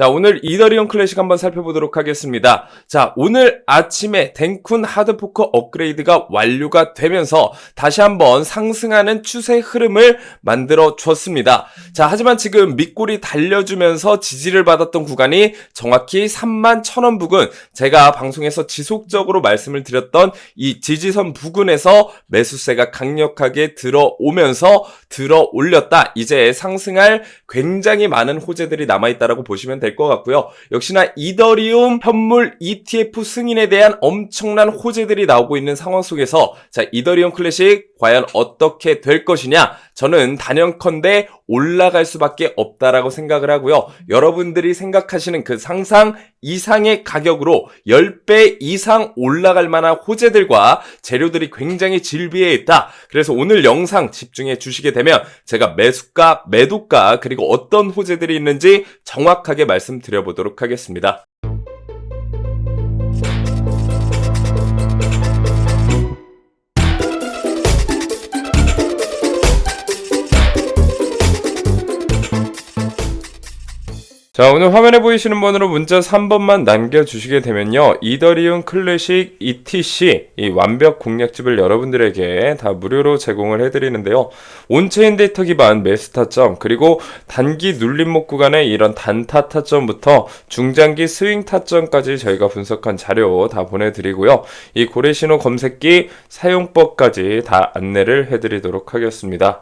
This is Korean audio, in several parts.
자, 오늘 이더리움 클래식 한번 살펴보도록 하겠습니다. 자, 오늘 아침에 덴쿤 하드포커 업그레이드가 완료가 되면서 다시 한번 상승하는 추세 흐름을 만들어 줬습니다. 자, 하지만 지금 밑골이 달려주면서 지지를 받았던 구간이 정확히 3만 1000원 부근, 제가 방송에서 지속적으로 말씀을 드렸던 이 지지선 부근에서 매수세가 강력하게 들어오면서 들어 올렸다. 이제 상승할 굉장히 많은 호재들이 남아있다라고 보시면 될 것 같고요. 역시나 이더리움 현물 ETF 승인에 대한 엄청난 호재들이 나오고 있는 상황 속에서 자, 이더리움 클래식 과연 어떻게 될 것이냐? 저는 단연컨대 올라갈 수밖에 없다라고 생각을 하고요. 여러분들이 생각하시는 그 상상 이상의 가격으로 10배 이상 올라갈 만한 호재들과 재료들이 굉장히 질비해 있다. 그래서 오늘 영상 집중해 주시게 되면 제가 매수가, 매도가, 그리고 어떤 호재들이 있는지 정확하게 말씀드려 보도록 하겠습니다. 자, 오늘 화면에 보이시는 번호로 문자 3번만 남겨주시게 되면요. 이더리움 클래식 ETC, 이 완벽 공략집을 여러분들에게 다 무료로 제공을 해드리는데요. 온체인 데이터 기반 매수 타점, 그리고 단기 눌림목 구간의 이런 단타 타점부터 중장기 스윙 타점까지 저희가 분석한 자료 다 보내드리고요. 이 고래신호 검색기 사용법까지 다 안내를 해드리도록 하겠습니다.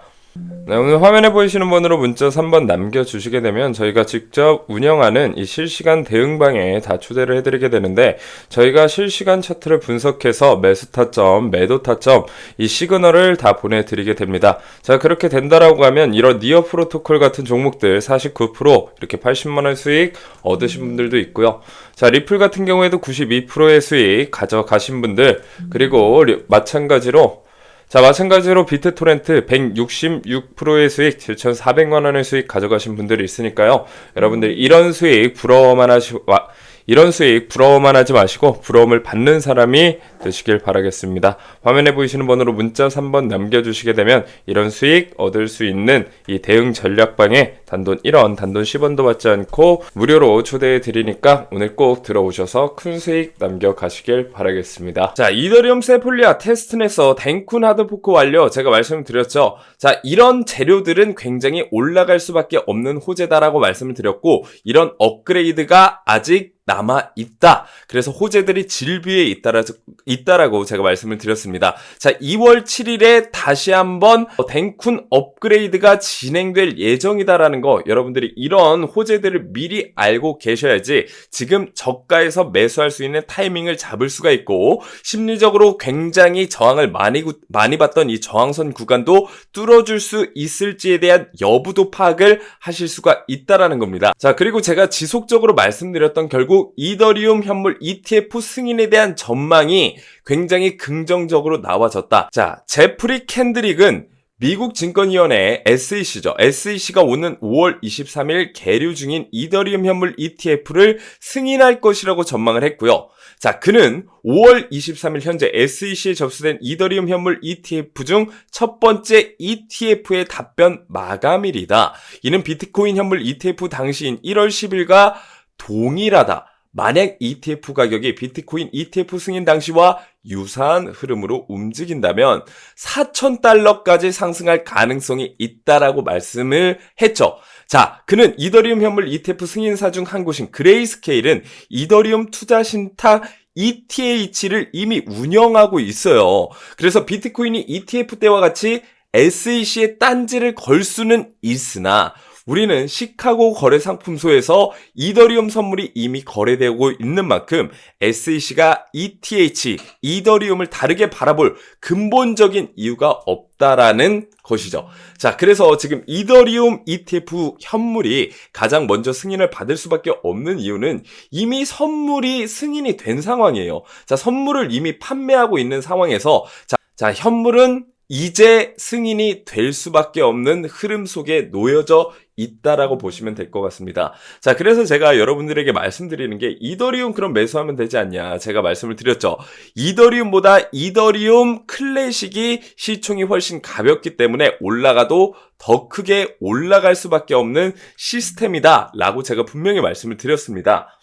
네, 오늘 화면에 보이시는 번호로 문자 3번 남겨주시게 되면 저희가 직접 운영하는 이 실시간 대응방에 다 초대를 해드리게 되는데 저희가 실시간 차트를 분석해서 매수 타점, 매도 타점, 이 시그널을 다 보내드리게 됩니다. 자, 그렇게 된다라고 하면 이런 니어 프로토콜 같은 종목들 49% 이렇게 80만원 수익 얻으신 분들도 있고요. 자, 리플 같은 경우에도 92%의 수익 가져가신 분들, 그리고 리- 마찬가지로 자, 마찬가지로 비트토렌트 166%의 수익, 7,400만원의 수익 가져가신 분들이 있으니까요. 여러분들 이런 수익 부러워만 하시, 와, 이런 수익 부러워만 하지 마시고 부러움을 받는 사람이 되시길 바라겠습니다. 화면에 보이시는 번호로 문자 3번 남겨주시게 되면 이런 수익 얻을 수 있는 이 대응 전략방에 단돈 1원, 단돈 10원도 받지 않고 무료로 초대해 드리니까 오늘 꼭 들어오셔서 큰 수익 남겨가시길 바라겠습니다. 자, 이더리움 세폴리아 테스트넷에서 덴쿤 하드포크 완료 제가 말씀드렸죠. 자, 이런 재료들은 굉장히 올라갈 수밖에 없는 호재다라고 말씀을 드렸고 이런 업그레이드가 아직 남아 있다. 그래서 호재들이 질비에 있다라, 있다라고 제가 말씀을 드렸습니다. 자, 2월 7일에 다시 한번 덴쿤 업그레이드가 진행될 예정이다라는 거 여러분들이 이런 호재들을 미리 알고 계셔야지 지금 저가에서 매수할 수 있는 타이밍을 잡을 수가 있고 심리적으로 굉장히 저항을 많이 구- 많이 받던 이 저항선 구간도 뚫어줄 수 있을지에 대한 여부도 파악을 하실 수가 있다라는 겁니다. 자, 그리고 제가 지속적으로 말씀드렸던 결국 이더리움 현물 ETF 승인에 대한 전망이 굉장히 긍정적으로 나와졌다. 자, 제프리 캔드릭은 미국 증권위원회 SEC죠. SEC가 오는 5월 23일 계류 중인 이더리움 현물 ETF를 승인할 것이라고 전망을 했고요. 자, 그는 5월 23일 현재 SEC에 접수된 이더리움 현물 ETF 중 첫 번째 ETF의 답변 마감일이다. 이는 비트코인 현물 ETF 당시인 1월 10일과 동일하다. 만약 ETF 가격이 비트코인 ETF 승인 당시와 유사한 흐름으로 움직인다면 4,000달러까지 상승할 가능성이 있다라고 말씀을 했죠. 자, 그는 이더리움 현물 ETF 승인사 중 한 곳인 그레이스케일은 이더리움 투자 신탁 ETH를 이미 운영하고 있어요. 그래서 비트코인이 ETF 때와 같이 SEC에 딴지를 걸 수는 있으나 우리는 시카고 거래 상품소에서 이더리움 선물이 이미 거래되고 있는 만큼 SEC가 ETH, 이더리움을 다르게 바라볼 근본적인 이유가 없다라는 것이죠. 자, 그래서 지금 이더리움 ETF 현물이 가장 먼저 승인을 받을 수밖에 없는 이유는 이미 선물이 승인이 된 상황이에요. 자, 선물을 이미 판매하고 있는 상황에서 자, 자 현물은 이제 승인이 될 수밖에 없는 흐름 속에 놓여져 있다라고 보시면 될 것 같습니다. 자, 그래서 제가 여러분들에게 말씀드리는 게 이더리움 그럼 매수하면 되지 않냐. 제가 말씀을 드렸죠. 이더리움보다 이더리움 클래식이 시총이 훨씬 가볍기 때문에 올라가도 더 크게 올라갈 수밖에 없는 시스템이다. 라고 제가 분명히 말씀을 드렸습니다.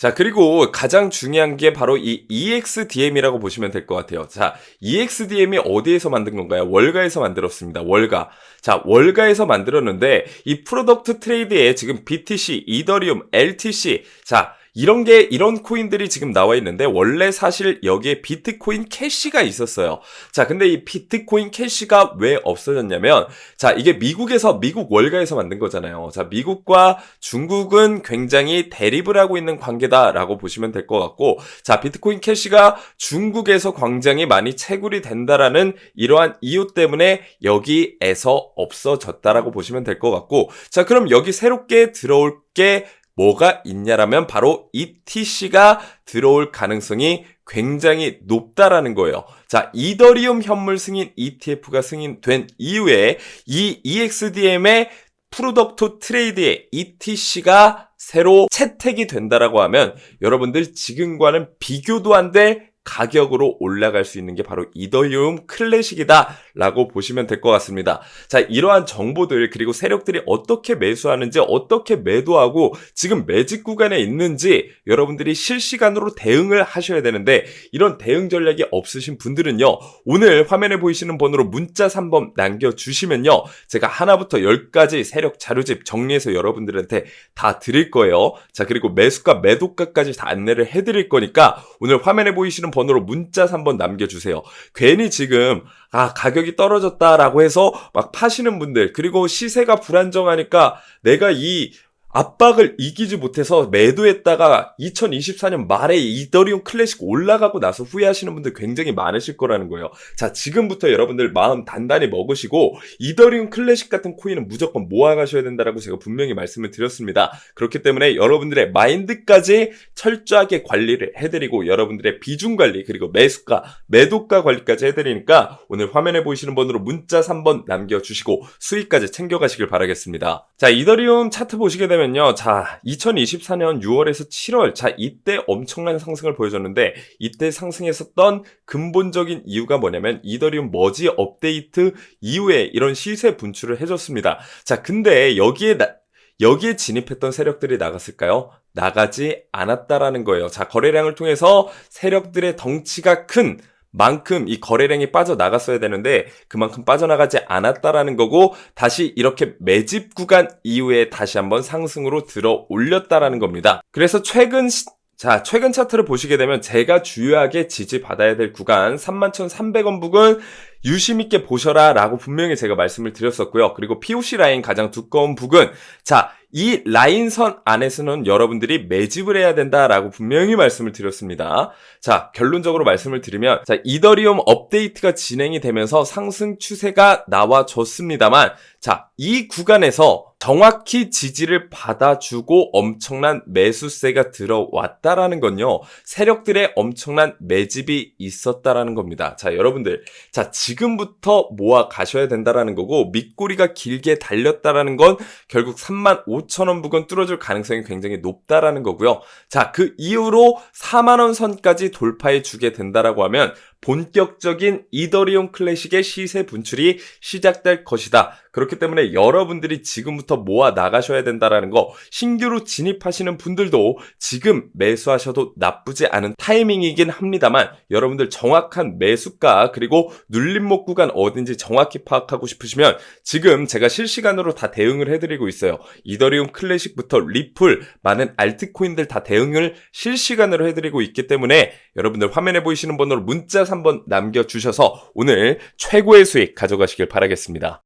자, 그리고 가장 중요한 게 바로 이 EXDM이라고 보시면 될 것 같아요. 자, EXDM이 어디에서 만든 건가요? 월가에서 만들었습니다. 월가. 자, 월가에서 만들었는데 이 프로덕트 트레이드에 지금 BTC, 이더리움, LTC, 자, 이런 게 이런 코인들이 지금 나와 있는데 원래 사실 여기에 비트코인 캐시가 있었어요. 자, 근데 이 비트코인 캐시가 왜 없어졌냐면 자, 이게 미국에서 미국 월가에서 만든 거잖아요. 자, 미국과 중국은 굉장히 대립을 하고 있는 관계다라고 보시면 될 것 같고 자, 비트코인 캐시가 중국에서 굉장히 많이 채굴이 된다라는 이러한 이유 때문에 여기에서 없어졌다라고 보시면 될 것 같고 자, 그럼 여기 새롭게 들어올 게 뭐가 있냐라면 바로 ETC가 들어올 가능성이 굉장히 높다라는 거예요. 자, 이더리움 현물 승인 ETF가 승인된 이후에 이 EXDM의 프로덕트 트레이드의 ETC가 새로 채택이 된다라고 하면 여러분들 지금과는 비교도 안 될 가격으로 올라갈 수 있는 게 바로 이더리움 클래식이다 라고 보시면 될 것 같습니다. 자, 이러한 정보들 그리고 세력들이 어떻게 매수하는지 어떻게 매도하고 지금 매직 구간에 있는지 여러분들이 실시간으로 대응을 하셔야 되는데 이런 대응 전략이 없으신 분들은요. 오늘 화면에 보이시는 번호로 문자 3번 남겨 주시면요. 제가 하나부터 10가지 세력 자료집 정리해서 여러분들한테 다 드릴 거예요. 자, 그리고 매수가 매도가까지 다 안내를 해 드릴 거니까 오늘 화면에 보이시는 번호로 문자 3번 남겨주세요. 괜히 지금 아, 가격이 떨어졌다라고 해서 막 파시는 분들, 그리고 시세가 불안정하니까 내가 이 압박을 이기지 못해서 매도했다가 2024년 말에 이더리움 클래식 올라가고 나서 후회하시는 분들 굉장히 많으실 거라는 거예요. 자, 지금부터 여러분들 마음 단단히 먹으시고 이더리움 클래식 같은 코인은 무조건 모아가셔야 된다라고 제가 분명히 말씀을 드렸습니다. 그렇기 때문에 여러분들의 마인드까지 철저하게 관리를 해드리고 여러분들의 비중 관리 그리고 매수가, 매도가 관리까지 해드리니까 오늘 화면에 보이시는 번호로 문자 3번 남겨주시고 수익까지 챙겨가시길 바라겠습니다. 자, 이더리움 차트 보시게 되면 보면요. 자, 2024년 6월에서 7월. 자, 이때 엄청난 상승을 보여줬는데 이때 상승했었던 근본적인 이유가 뭐냐면 이더리움 머지 업데이트 이후에 이런 시세 분출을 해줬습니다. 자, 근데 여기에 나, 여기에 진입했던 세력들이 나갔을까요? 나가지 않았다라는 거예요. 자, 거래량을 통해서 세력들의 덩치가 큰 만큼 이 거래량이 빠져나갔어야 되는데 그만큼 빠져나가지 않았다라는 거고 다시 이렇게 매집 구간 이후에 다시 한번 상승으로 들어 올렸다라는 겁니다. 그래서 최근 시, 자, 최근 차트를 보시게 되면 제가 주요하게 지지받아야 될 구간 31,300원 부근 유심 있게 보셔라 라고 분명히 제가 말씀을 드렸었고요. 그리고 POC 라인 가장 두꺼운 부근 자, 이 라인선 안에서는 여러분들이 매집을 해야 된다라고 분명히 말씀을 드렸습니다. 자, 결론적으로 말씀을 드리면 자, 이더리움 업데이트가 진행이 되면서 상승 추세가 나와졌습니다만 자, 이 구간에서 정확히 지지를 받아주고 엄청난 매수세가 들어왔다라는 건요. 세력들의 엄청난 매집이 있었다라는 겁니다. 자, 여러분들. 자, 지금부터 모아 가셔야 된다라는 거고 밑꼬리가 길게 달렸다라는 건 결국 3만 5천 원 부근 뚫어줄 가능성이 굉장히 높다라는 거고요. 자, 그 이후로 4만 원 선까지 돌파해 주게 된다라고 하면 본격적인 이더리움 클래식의 시세 분출이 시작될 것이다. 그렇기 때문에 여러분들이 지금부터 모아 나가셔야 된다라는 거 신규로 진입하시는 분들도 지금 매수하셔도 나쁘지 않은 타이밍이긴 합니다만 여러분들 정확한 매수가 그리고 눌림목 구간 어딘지 정확히 파악하고 싶으시면 지금 제가 실시간으로 다 대응을 해드리고 있어요. 이더리움 클래식부터 리플 많은 알트코인들 다 대응을 실시간으로 해드리고 있기 때문에 여러분들 화면에 보이시는 번호로 문자 3번 남겨주셔서 오늘 최고의 수익 가져가시길 바라겠습니다.